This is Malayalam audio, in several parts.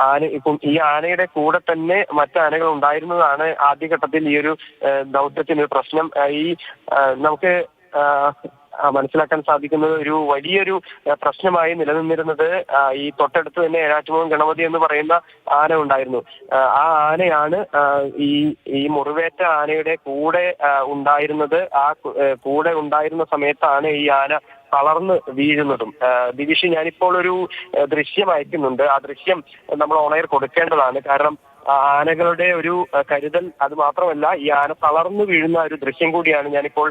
ആന ഇപ്പം ഈ ആനയുടെ കൂടെ തന്നെ മറ്റ് ആനകൾ ഉണ്ടായിരുന്നതാണ് ആദ്യഘട്ടത്തിൽ ഈ ഒരു ദൗത്യത്തിന് പ്രശ്നം. ഈ നമുക്ക് മനസ്സിലാക്കാൻ സാധിക്കുന്നത് ഒരു വലിയൊരു പ്രശ്നമായി നിലനിന്നിരുന്നത് ഈ തൊട്ടടുത്ത് തന്നെ ഏഴാറ്റുമുഖം ഗണപതി എന്ന് പറയുന്ന ആന ഉണ്ടായിരുന്നു. ആ, ആനയാണ് ഈ ഈ മുറിവേറ്റ ആനയുടെ കൂടെ ഉണ്ടായിരുന്നത്. ആ കൂടെ ഉണ്ടായിരുന്ന സമയത്താണ് ഈ ആന തളർന്ന് വീഴുന്നതും. ദിവിഷ് ഞാനിപ്പോൾ ഒരു ദൃശ്യം അയക്കുന്നുണ്ട്. ആ ദൃശ്യം നമ്മൾ ഓണയർ കൊടുക്കേണ്ടതാണ്. കാരണം ആനകളുടെ ഒരു കരുതൽ അത് മാത്രമല്ല ഈ ആന തളർന്നു വീഴുന്ന ഒരു ദൃശ്യം കൂടിയാണ് ഞാനിപ്പോൾ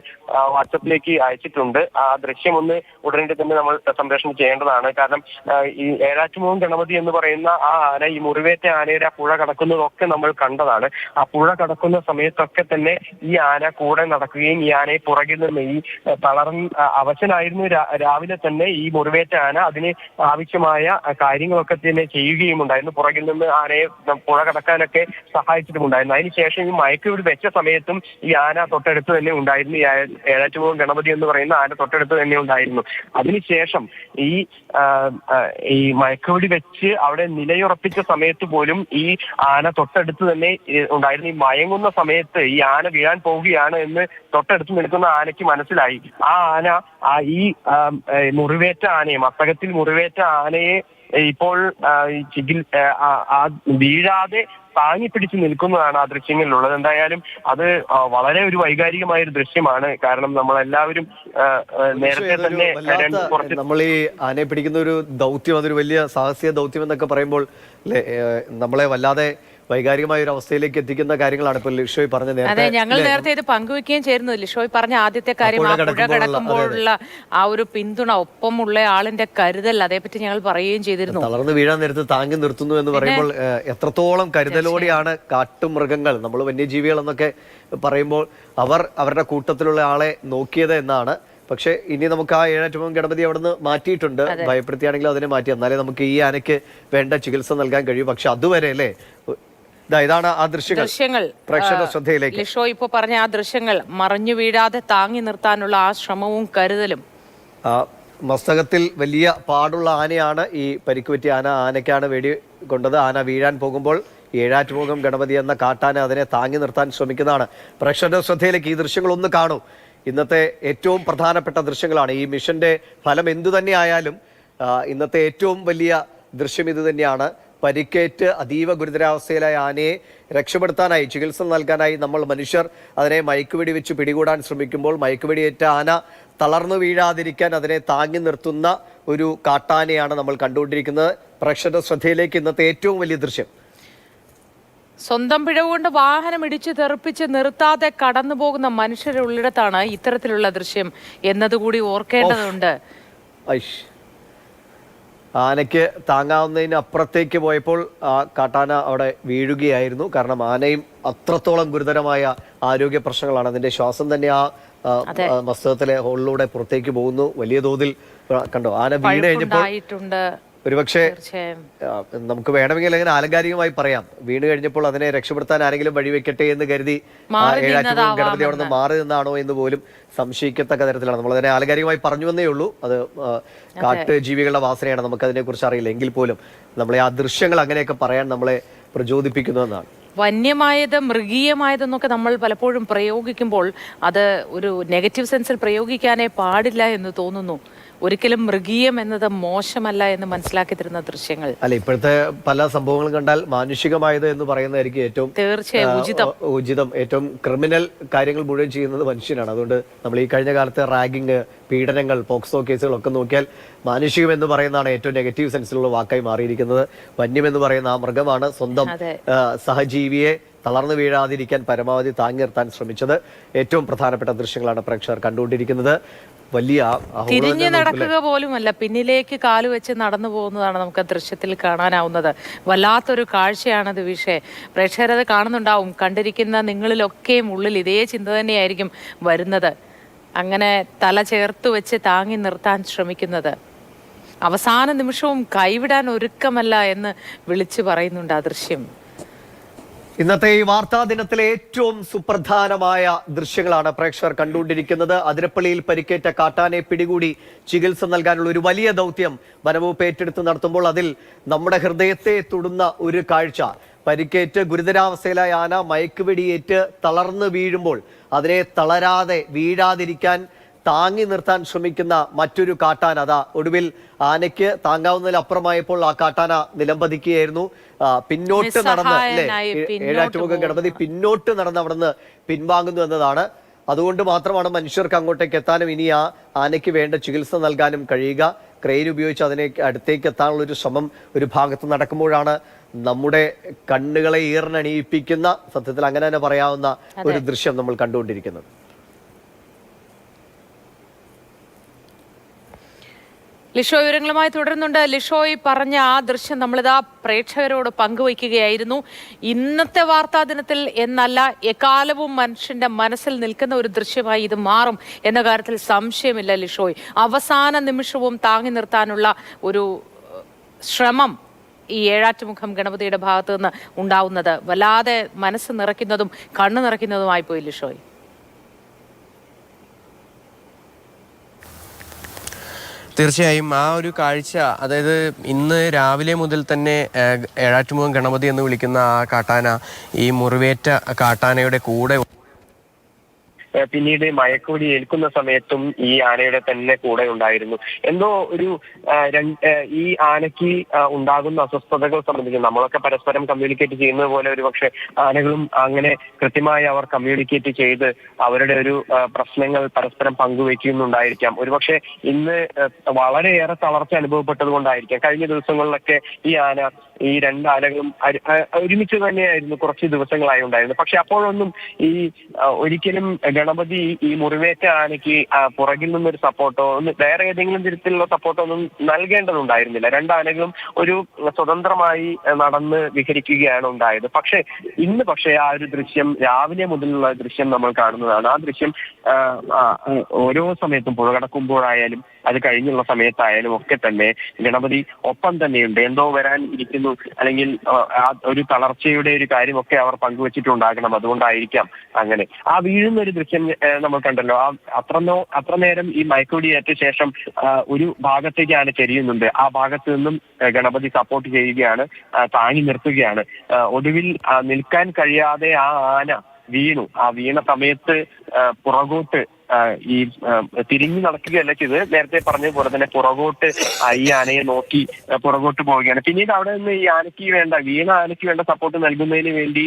വാട്സപ്പിലേക്ക് അയച്ചിട്ടുണ്ട്. ആ ദൃശ്യം ഒന്ന് ഉടനടി തന്നെ നമ്മൾ സംപ്രേഷണം ചെയ്യേണ്ടതാണ്. കാരണം ഈ ഏഴാറ്റുമുഖം ഗണപതി എന്ന് പറയുന്ന ആ ആന ഈ മുറിവേറ്റ ആനയുടെ ആ പുഴ കടക്കുന്നതൊക്കെ നമ്മൾ കണ്ടതാണ്. ആ പുഴ കടക്കുന്ന സമയത്തൊക്കെ തന്നെ ഈ ആന കൂടെ നടക്കുകയും ഈ ആനയെ പുറകിൽ നിന്ന് ഈ തളർ അവശനായിരുന്നു രാവിലെ തന്നെ ഈ മുറിവേറ്റ ആന അതിന് ആവശ്യമായ കാര്യങ്ങളൊക്കെ തന്നെ ചെയ്യുകയും ഉണ്ടായിരുന്നു. പുറകിൽ നിന്ന് ആനയെ പുഴ കടക്കാനൊക്കെ സഹായിച്ചിട്ടുമുണ്ടായിരുന്നു. അതിനുശേഷം ഈ മയക്കുപിടി വെച്ച സമയത്തും ഈ ആന തൊട്ടടുത്ത് തന്നെ ഉണ്ടായിരുന്നു. ഈ ഏ- ഏഴാറ്റുമുഖം ഗണപതി എന്ന് പറയുന്ന ആന തൊട്ടടുത്ത് തന്നെ ഉണ്ടായിരുന്നു. അതിനുശേഷം ഈ ഈ മയക്കുപിടി വെച്ച് അവിടെ നിലയുറപ്പിച്ച സമയത്ത് പോലും ഈ ആന തൊട്ടടുത്ത് തന്നെ ഉണ്ടായിരുന്നു. ഈ മയങ്ങുന്ന സമയത്ത് ഈ ആന വീഴാൻ പോവുകയാണ് എന്ന് തൊട്ടടുത്ത് നിൽക്കുന്ന ആനയ്ക്ക് മനസ്സിലായി. ആ ആന ഈ മുറിവേറ്റ ആനയെ മസ്തകത്തിൽ മുറിവേറ്റ ആനയെ ഇപ്പോൾ ചികിൽ വീഴാതെ താങ്ങി പിടിച്ച് നിൽക്കുന്നതാണ് ആ ദൃശ്യങ്ങളിലുള്ളത്. എന്തായാലും അത് വളരെ ഒരു വൈകാരികമായ ഒരു ദൃശ്യമാണ്. കാരണം നമ്മളെല്ലാവരും ആ, ആ, നേരത്തെ തന്നെ നമ്മൾ ഈ ആനയെ പിടിക്കുന്ന ഒരു ദൗത്യം അതൊരു വലിയ സാഹസിക ദൗത്യം എന്നൊക്കെ പറയുമ്പോൾ നമ്മളെ വല്ലാതെ വൈകാരികമായ ഒരു അവസ്ഥയിലേക്ക് എത്തിക്കുന്ന കാര്യങ്ങളാണ് ഇപ്പോൾ ലിഷോയ് പറഞ്ഞ അതെ നേരത്തെ ഞങ്ങൾ നേരത്തെ ഇത് പങ്കുവെക്കുകയും ചേരുന്നു. ലിഷോയ് പറഞ്ഞ ആദ്യത്തെ കാര്യം ആ പുഴ പുഴ കടക്കുമ്പോഴുള്ള- ആ ഒരു പിന്തുണ ഒപ്പമുള്ള ആളിന്റെ കരുതൽ പറ്റി ഞങ്ങൾ പറയുകയും ചെയ്തിരുന്നു. തളർന്നു വീഴാൻ നേരത്ത് താങ്ങി നിർത്തുന്നു എന്ന് പറയുമ്പോൾ എത്രത്തോളം കരുതലോടെയാണ് കാട്ടുമൃഗങ്ങൾ നമ്മൾ വന്യജീവികൾ എന്നൊക്കെ പറയുമ്പോൾ അവർ അവരുടെ കൂട്ടത്തിലുള്ള ആളെ നോക്കിയത് എന്നാണ്. പക്ഷെ ഇനി നമുക്ക് ആ ഏഴാറ്റുമുഖം ഗണപതി അവിടുന്ന് മാറ്റിയിട്ടുണ്ട്. ഭയപ്പെടുത്തിയാണെങ്കിലും അതിനെ മാറ്റി. എന്നാലേ നമുക്ക് ഈ ആനയ്ക്ക് വേണ്ട ചികിത്സ നൽകാൻ കഴിയും. പക്ഷെ അതുവരെ അല്ലേ ഇതാണ് ആ ദൃശ്യങ്ങൾ. ദൃശ്യങ്ങൾ പ്രേക്ഷക ശ്രദ്ധയിലേക്ക്. ലിഷോ ഇപ്പൊ പറഞ്ഞ ആ ദൃശ്യങ്ങൾ മറിഞ്ഞു വീഴാതെ താങ്ങി നിർത്താനുള്ള ആ ശ്രമവും കരുതലും. മസ്തകത്തിൽ വലിയ പാടുള്ള ആനയാണ് ഈ പരിക്കുപറ്റിയ ആന. ആനയ്ക്കാണ് വെടി കൊണ്ടത്. ആന വീഴാൻ പോകുമ്പോൾ ഏഴാറ്റുമുഖം ഗണപതി എന്ന കാട്ടാന അതിനെ താങ്ങി നിർത്താൻ ശ്രമിക്കുന്നതാണ്. പ്രേക്ഷക ശ്രദ്ധയിലേക്ക് ഈ ദൃശ്യങ്ങൾ ഒന്ന് കാണൂ. ഇന്നത്തെ ഏറ്റവും പ്രധാനപ്പെട്ട ദൃശ്യങ്ങളാണ്. ഈ മിഷന്റെ ഫലം എന്തു തന്നെയായാലും ഇന്നത്തെ ഏറ്റവും വലിയ ദൃശ്യം ഇത് തന്നെയാണ്. പരിക്കേറ്റ് അതീവ ഗുരുതരാവസ്ഥയിലായ ആനയെ രക്ഷപ്പെടുത്താനായി ചികിത്സ നൽകാനായി നമ്മൾ മനുഷ്യർ അതിനെ മയക്കുവെടി വെച്ച് പിടികൂടാൻ ശ്രമിക്കുമ്പോൾ മയക്കുവെടിയേറ്റ ആന തളർന്നു വീഴാതിരിക്കാൻ അതിനെ താങ്ങി നിർത്തുന്ന ഒരു കാട്ടാനയാണ് നമ്മൾ കണ്ടുകൊണ്ടിരിക്കുന്നത്. പ്രേക്ഷക ശ്രദ്ധയിലേക്ക് ഇന്നത്തെ ഏറ്റവും വലിയ ദൃശ്യം. സ്വന്തം പിഴവ് കൊണ്ട് വാഹനം ഇടിച്ച് തെറിപ്പിച്ച് നിർത്താതെ കടന്നു പോകുന്ന മനുഷ്യരുള്ളിടത്താണ് ഇത്തരത്തിലുള്ള ദൃശ്യം എന്നതുകൂടി ഓർക്കേണ്ടതുണ്ട്. ആനയ്ക്ക് താങ്ങാവുന്നതിന് അപ്പുറത്തേക്ക് പോയപ്പോൾ ആ കാട്ടാന അവിടെ വീഴുകയായിരുന്നു. കാരണം ആനയും അത്രത്തോളം ഗുരുതരമായ ആരോഗ്യ പ്രശ്നങ്ങളാണ്. അതിന്റെ ശ്വാസം തന്നെ ആ മസ്തകത്തിലെ ഹോളിലൂടെ പുറത്തേക്ക് പോകുന്നു. വലിയ തോതിൽ കണ്ടോ ആന വീണ് കഴിഞ്ഞപ്പോൾ ഒരുപക്ഷെ നമുക്ക് വേണമെങ്കിൽ അങ്ങനെ ആലങ്കാരികമായി പറയാം. വീണ് കഴിഞ്ഞപ്പോൾ അതിനെ രക്ഷപ്പെടുത്താൻ ആരെങ്കിലും വഴിവെക്കട്ടെ എന്ന് കരുതി ഗണപതി അവിടെ. നിന്ന് മാറി നിന്നാണോ എന്ന് പോലും സംശയിക്കത്തക്ക തരത്തിലാണ്. നമ്മൾ അതിനെ ആലങ്കാരികമായി പറഞ്ഞു വന്നേ ഉള്ളൂ. അത്. കാട്ട് ജീവികളുടെ വാസനയാണ്. നമുക്ക് അതിനെ കുറിച്ച് അറിയില്ല. എങ്കിൽ പോലും നമ്മളെ ആ ദൃശ്യങ്ങൾ അങ്ങനെയൊക്കെ പറയാൻ നമ്മളെ പ്രചോദിപ്പിക്കുന്നു എന്നാണ്. വന്യമായത് മൃഗീയമായതെന്നൊക്കെ നമ്മൾ പലപ്പോഴും പ്രയോഗിക്കുമ്പോൾ അത് ഒരു നെഗറ്റീവ് സെൻസിൽ പ്രയോഗിക്കാനേ പാടില്ല എന്ന് തോന്നുന്നു. ഒരിക്കലും മൃഗീയം എന്നത് മോശമല്ല എന്ന് മനസ്സിലാക്കി തരുന്ന ദൃശ്യങ്ങൾ. അല്ല ഇപ്പോഴത്തെ പല സംഭവങ്ങളും കണ്ടാൽ മാനുഷികമായത് എന്ന് പറയുന്നതായിരിക്കും ഏറ്റവും തീർച്ചയായും ഉചിതം. ഉചിതം. ഏറ്റവും ക്രിമിനൽ കാര്യങ്ങൾ മുഴുവൻ ചെയ്യുന്നത് മനുഷ്യനാണ്. അതുകൊണ്ട് നമ്മൾ ഈ കഴിഞ്ഞ കാലത്തെ റാഗിങ് പീഡനങ്ങൾ പോക്സോ കേസുകളൊക്കെ നോക്കിയാൽ മാനുഷികം എന്ന് പറയുന്നതാണ് ഏറ്റവും നെഗറ്റീവ് സെൻസിലുള്ള വാക്കായി മാറിയിരിക്കുന്നത്. വന്യം എന്ന് പറയുന്ന ആ മൃഗമാണ് സ്വന്തം സഹജീവിയെ തളർന്നു വീഴാതിരിക്കാൻ പരമാവധി താങ്ങി നിർത്താൻ ശ്രമിച്ചത്. ഏറ്റവും പ്രധാനപ്പെട്ട ദൃശ്യങ്ങളാണ് പ്രേക്ഷകർ കണ്ടുകൊണ്ടിരിക്കുന്നത്. വലിയ തിരിഞ്ഞു? നടക്കുക പോലുമല്ല. പിന്നിലേക്ക് കാൽ വെച്ച് നടന്നു പോകുന്നതാണ് നമുക്ക് ദൃശ്യത്തിൽ കാണാനാവുന്നത്. വല്ലാത്തൊരു കാഴ്ചയാണത് വിഷയ പ്രേക്ഷകരത് കാണുന്നുണ്ടാവും. കണ്ടിരിക്കുന്ന നിങ്ങളിലൊക്കെയും ഉള്ളിൽ ഇതേ ചിന്ത തന്നെയായിരിക്കും വരുന്നത്. അങ്ങനെ തല ചേർത്ത് വെച്ച് താങ്ങി നിർത്താൻ ശ്രമിക്കുന്നത്. അവസാന നിമിഷവും കൈവിടാൻ ഒരുക്കമല്ല എന്ന് വിളിച്ചു പറയുന്നുണ്ട് ആ ദൃശ്യം. ഇന്നത്തെ ഈ വാർത്താ ദിനത്തിലെ ഏറ്റവും സുപ്രധാനമായ ദൃശ്യങ്ങളാണ് പ്രേക്ഷകർ കണ്ടുകൊണ്ടിരിക്കുന്നത്. അതിരപ്പള്ളിയിൽ പരിക്കേറ്റ കാട്ടാനെ പിടികൂടി ചികിത്സ നൽകാനുള്ള ഒരു വലിയ ദൗത്യം വനവകുപ്പ് ഏറ്റെടുത്ത് നടത്തുമ്പോൾ അതിൽ നമ്മുടെ ഹൃദയത്തെ തൊടുന്ന ഒരു കാഴ്ച. പരിക്കേറ്റ് ഗുരുതരാവസ്ഥയിലായ ആന മയക്കുവെടിയേറ്റ് തളർന്നു വീഴുമ്പോൾ അതിനെ തളരാതെ വീഴാതിരിക്കാൻ താങ്ങി നിർത്താൻ ശ്രമിക്കുന്ന മറ്റൊരു കാട്ടാന. അതാ ഒടുവിൽ ആനയ്ക്ക് താങ്ങാവുന്നതിലപ്പുറമായപ്പോൾ ആ കാട്ടാന നിലംപതിക്കുകയായിരുന്നു. പിന്നോട്ട് നടന്ന് അല്ലേ? ഏഴാറ്റുമുഖം ഗണപതി പിന്നോട്ട് നടന്ന് അവിടെ നിന്ന് പിൻവാങ്ങുന്നു എന്നതാണ്. അതുകൊണ്ട് മാത്രമാണ് മനുഷ്യർക്ക് അങ്ങോട്ടേക്ക് എത്താനും ഇനി ആ ആനയ്ക്ക് വേണ്ട ചികിത്സ നൽകാനും കഴിയുക. ക്രെയിൻ ഉപയോഗിച്ച് അതിനെ അടുത്തേക്ക് എത്താനുള്ള ഒരു ശ്രമം ഒരു ഭാഗത്ത് നടക്കുമ്പോഴാണ് നമ്മുടെ കണ്ണുകളെ ഈർണണിയിപ്പിക്കുന്ന സത്യത്തിൽ അങ്ങനെ തന്നെ പറയാവുന്ന ഒരു ദൃശ്യം നമ്മൾ കണ്ടുകൊണ്ടിരിക്കുന്നത്. ലിഷോ വിവരങ്ങളുമായി തുടരുന്നുണ്ട്. ലിഷോയി പറഞ്ഞ ആ ദൃശ്യം നമ്മളിതാ പ്രേക്ഷകരോട് പങ്കുവയ്ക്കുകയായിരുന്നു. ഇന്നത്തെ വാർത്താ ദിനത്തിൽ എന്നല്ല എക്കാലവും മനുഷ്യന്റെ മനസ്സിൽ നിൽക്കുന്ന ഒരു ദൃശ്യമായി ഇത് മാറും എന്ന കാര്യത്തിൽ സംശയമില്ല ലിഷോയ്. അവസാന നിമിഷവും താങ്ങി നിർത്താനുള്ള ഒരു ശ്രമം ഈ ഏഴാറ്റുമുഖം ഗണപതിയുടെ ഭാഗത്തു നിന്ന് ഉണ്ടാവുന്നത്. വല്ലാതെ മനസ്സ് നിറയ്ക്കുന്നതും കണ്ണു നിറയ്ക്കുന്നതുമായി പോയി ലിഷോയ്. തീർച്ചയായും ആ ഒരു കാഴ്ച അതായത് ഇന്ന് രാവിലെ മുതൽ തന്നെ ഏഴാറ്റുമുഖം ഗണപതി എന്ന് വിളിക്കുന്ന ആ കാട്ടാന ഈ മുറിവേറ്റ കാട്ടാനയുടെ കൂടെ പിന്നീട് മയക്കുവടി ഏൽക്കുന്ന സമയത്തും ഈ ആനയുടെ തന്നെ കൂടെ ഉണ്ടായിരുന്നു. എന്തോ ഒരു ഈ ആനയ്ക്ക് ഉണ്ടാകുന്ന അസ്വസ്ഥതകൾ സംബന്ധിച്ച് നമ്മളൊക്കെ പരസ്പരം കമ്മ്യൂണിക്കേറ്റ് ചെയ്യുന്നത് പോലെ ഒരു പക്ഷെ ആനകളും അങ്ങനെ കൃത്യമായി അവർ കമ്മ്യൂണിക്കേറ്റ് ചെയ്ത് അവരുടെ ഒരു പ്രശ്നങ്ങൾ പരസ്പരം പങ്കുവെക്കുന്നുണ്ടായിരിക്കാം. ഒരുപക്ഷെ ഇന്ന് വളരെയേറെ തളർച്ച അനുഭവപ്പെട്ടത് കൊണ്ടായിരിക്കാം. കഴിഞ്ഞ ദിവസങ്ങളിലൊക്കെ ഈ ആന ഈ രണ്ട് ആനകളും ഒരുമിച്ച് തന്നെയായിരുന്നു കുറച്ച് ദിവസങ്ങളായി ഉണ്ടായിരുന്നു പക്ഷെ അപ്പോഴൊന്നും ഈ ഒരിക്കലും ഒരിക്കലും ഗണപതി ഈ മുറിവേറ്റ ആനയ്ക്ക് പുറകിൽ നിന്നൊരു സപ്പോർട്ടോ വേറെ ഏതെങ്കിലും തരത്തിലുള്ള സപ്പോർട്ടോ ഒന്നും നൽകേണ്ടതുണ്ടായിരുന്നില്ല. രണ്ട് ആനകളും ഒരു സ്വതന്ത്രമായി നടന്ന് വിഹരിക്കുകയാണ് ഉണ്ടായത്. പക്ഷെ ഇന്ന് പക്ഷേ ആ ഒരു ദൃശ്യം രാവിലെ മുതലുള്ള ദൃശ്യം നമ്മൾ കാണുന്നതാണ്. ആ ദൃശ്യം ഓരോ സമയത്തും പുഴ കടക്കുമ്പോഴായാലും അത് കഴിഞ്ഞുള്ള സമയത്തായാലും ഒക്കെ തന്നെ ഗണപതി ഒപ്പം തന്നെയുണ്ട്. എന്തോ വരാൻ ഇരിക്കുന്നു. അല്ലെങ്കിൽ ഒരു തളർച്ചയുടെ ഒരു കാര്യമൊക്കെ അവർ പങ്കുവച്ചിട്ടുണ്ടാകണം. അതുകൊണ്ടായിരിക്കാം അങ്ങനെ. ആ വീഴുന്ന ഒരു ദൃശ്യം നമ്മൾ കണ്ടല്ലോ. ആ അത്ര നോ- അത്ര നേരം ഈ മയക്കുടിയേറ്റ ശേഷം ഒരു ഭാഗത്തേക്കാണ് ചെരിയുന്നുണ്ട് ആ ഭാഗത്ത് നിന്നും ഗണപതി സപ്പോർട്ട് ചെയ്യുകയാണ് താങ്ങി നിർത്തുകയാണ്. ഒടുവിൽ നിൽക്കാൻ കഴിയാതെ ആ ആന വീണു. ആ വീണ സമയത്ത് പുറകോട്ട് ഈ തിരിഞ്ഞു നടക്കുകയല്ല ചെയ്ത് നേരത്തെ പറഞ്ഞതുപോലെ പോലെ തന്നെ പുറകോട്ട് ഈ ആനയെ നോക്കി പുറകോട്ട് പോവുകയാണ്. പിന്നീട് അവിടെ നിന്ന് ഈ ആനയ്ക്ക് വേണ്ട വീണ ആനയ്ക്ക് വേണ്ട സപ്പോർട്ട് നൽകുന്നതിന് വേണ്ടി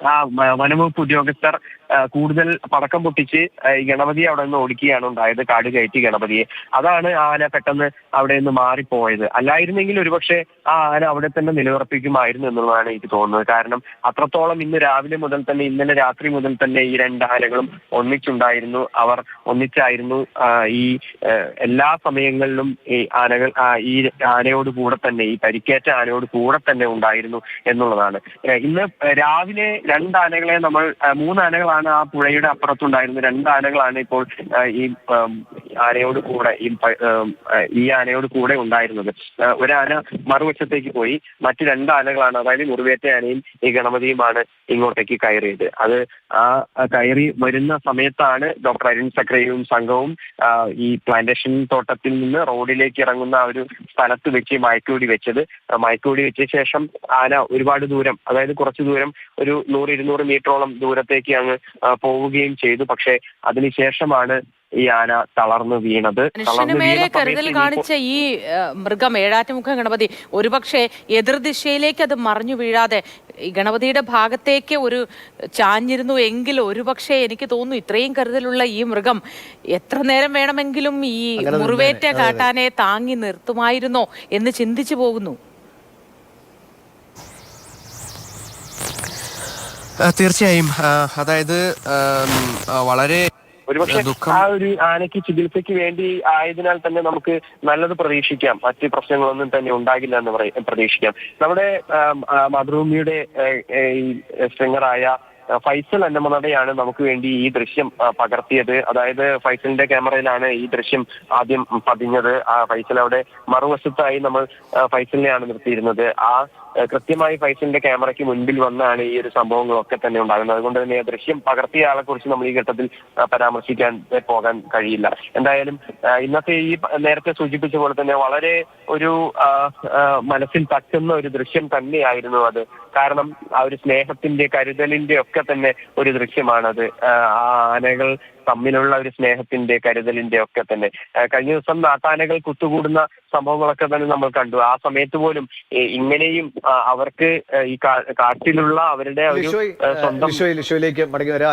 ആ വനംവകുപ്പ് ഉദ്യോഗസ്ഥർ കൂടുതൽ പടക്കം പൊട്ടിച്ച് ഗണപതിയെ അവിടെ നിന്ന് ഓടിക്കുകയാണ് ഉണ്ടായത് കാട് കയറ്റി ഗണപതിയെ. അതാണ് ആന പെട്ടെന്ന് അവിടെ നിന്ന് മാറിപ്പോയത്. അല്ലായിരുന്നെങ്കിൽ ഒരുപക്ഷെ ആ ആന അവിടെ തന്നെ നിലയുറപ്പിക്കുമായിരുന്നു എന്നുള്ളതാണ് എനിക്ക് തോന്നുന്നത്. കാരണം അത്രത്തോളം ഇന്ന് രാവിലെ മുതൽ തന്നെ ഇന്നലെ രാത്രി മുതൽ തന്നെ ഈ രണ്ട് ആനകളും ഒന്നിച്ചുണ്ടായിരുന്നു. അവർ ഒന്നിച്ചായിരുന്നു ഈ എല്ലാ സമയങ്ങളിലും ഈ ആനകൾ ഈ ആനയോട് കൂടെ തന്നെ ഈ പരിക്കേറ്റ ആനയോട് കൂടെ തന്നെ ഉണ്ടായിരുന്നു എന്നുള്ളതാണ്. ഇന്ന് രാവിലെ രണ്ടാനകളെ നമ്മൾ മൂന്ന് ആനകളാണ് ആ പുഴയുടെ അപ്പുറത്തുണ്ടായിരുന്നത് രണ്ട് ആനകളാണ് ഇപ്പോൾ ഈ ആനയോട് കൂടെ ഈ ആനയോട് കൂടെ ഉണ്ടായിരുന്നത്. ഒരാന മറുവശത്തേക്ക് പോയി മറ്റു രണ്ട് ആനകളാണ് അതായത് മുറിവേറ്റ ആനയും ഈ ഗണപതിയുമാണ് ഇങ്ങോട്ടേക്ക് കയറിയത്. അത് ആ കയറി വരുന്ന സമയത്താണ് ഡോക്ടർ അരുൺ സക്രയും സംഘവും ഈ പ്ലാന്റേഷൻ തോട്ടത്തിൽ നിന്ന് റോഡിലേക്ക് ഇറങ്ങുന്ന ഒരു സ്ഥലത്ത് വെച്ച് മയക്കൂടി വെച്ചത്. മയക്കൂടി വെച്ച ശേഷം ആന ഒരുപാട് ദൂരം അതായത് കുറച്ച് ദൂരം ഒരു നൂറ് ഇരുന്നൂറ് മീറ്ററോളം ദൂരത്തേക്ക് അങ്ങ് പോവുകയും ചെയ്തു. പക്ഷേ അതിനുശേഷമാണ് ഈ ആന തളർന്നു വീണത്. മനുഷ്യന് തളർന്നു വീണ കരുതൽ കാണിച്ച ഈ മൃഗം ഏഴാറ്റുമുഖ ഗണപതി ഒരുപക്ഷെ എതിർദിശയിലേക്ക് അത് മറിഞ്ഞു വീഴാതെ ഈ ഗണപതിയുടെ ഭാഗത്തേക്ക് ഒരു ചാഞ്ഞിരുന്നു എങ്കിൽ ഒരുപക്ഷെ എനിക്ക് തോന്നുന്നു ഇത്രയും കരുതലുള്ള ഈ മൃഗം എത്ര നേരം വേണമെങ്കിലും ഈ മുറിവേറ്റ. കാട്ടാനെ താങ്ങി നിർത്തുമായിരുന്നോ എന്ന് ചിന്തിച്ചു പോകുന്നു. തീർച്ചയായും. അതായത് വളരെ ഒരുപക്ഷെ ആ ഒരു ആനയ്ക്ക് ചികിത്സയ്ക്ക് വേണ്ടി ആയതിനാൽ തന്നെ നമുക്ക് നല്ലത് പ്രതീക്ഷിക്കാം. മറ്റ് പ്രശ്നങ്ങളൊന്നും തന്നെ ഉണ്ടാകില്ല എന്ന് പറയും പ്രതീക്ഷിക്കാം. നമ്മുടെ മാതൃഭൂമിയുടെ സിംഗറായ ഫൈസൽ അന്നമനടയാണ് നമുക്ക് വേണ്ടി ഈ ദൃശ്യം പകർത്തിയത്. അതായത് ഫൈസലിന്റെ ക്യാമറയിലാണ് ഈ ദൃശ്യം ആദ്യം പതിഞ്ഞത്. ആ ഫൈസൽ അവിടെ മറുവശത്തായി നമ്മൾ ഫൈസലിനെയാണ് നിർത്തിയിരുന്നത്. ആ കൃത്യമായി ഫൈസലിന്റെ ക്യാമറയ്ക്ക് മുൻപിൽ വന്നാണ് ഈ ഒരു സംഭവങ്ങളൊക്കെ തന്നെ ഉണ്ടാകുന്നത്. അതുകൊണ്ട് തന്നെ ദൃശ്യം പകർത്തിയ ആളെ കുറിച്ച് നമ്മൾ ഈ ഘട്ടത്തിൽ പരാമർശിക്കാൻ പോകാൻ കഴിയില്ല. എന്തായാലും ഇന്നത്തെ ഈ നേരത്തെ സൂചിപ്പിച്ച പോലെ തന്നെ വളരെ ഒരു മനസ്സിൽ തട്ടുന്ന ഒരു ദൃശ്യം തന്നെയായിരുന്നു അത്. കാരണം ആ ഒരു സ്നേഹത്തിന്റെ കരുതലിന്റെ ഒക്കെ തന്നെ ഒരു ദൃശ്യമാണത്. ആനകൾ തമ്മിലുള്ള ഒരു സ്നേഹത്തിന്റെ കരുതലിന്റെ ഒക്കെ തന്നെ. കഴിഞ്ഞ ദിവസം നാട്ടാനകൾ കുത്തുകൂടുന്ന സംഭവങ്ങളൊക്കെ തന്നെ നമ്മൾ കണ്ടു. ആ സമയത്ത് പോലും ഇങ്ങനെയും അവർക്ക് ഈ കാട്ടിലുള്ള അവരുടെ ഒരു സ്വന്തം മടങ്ങി വരാം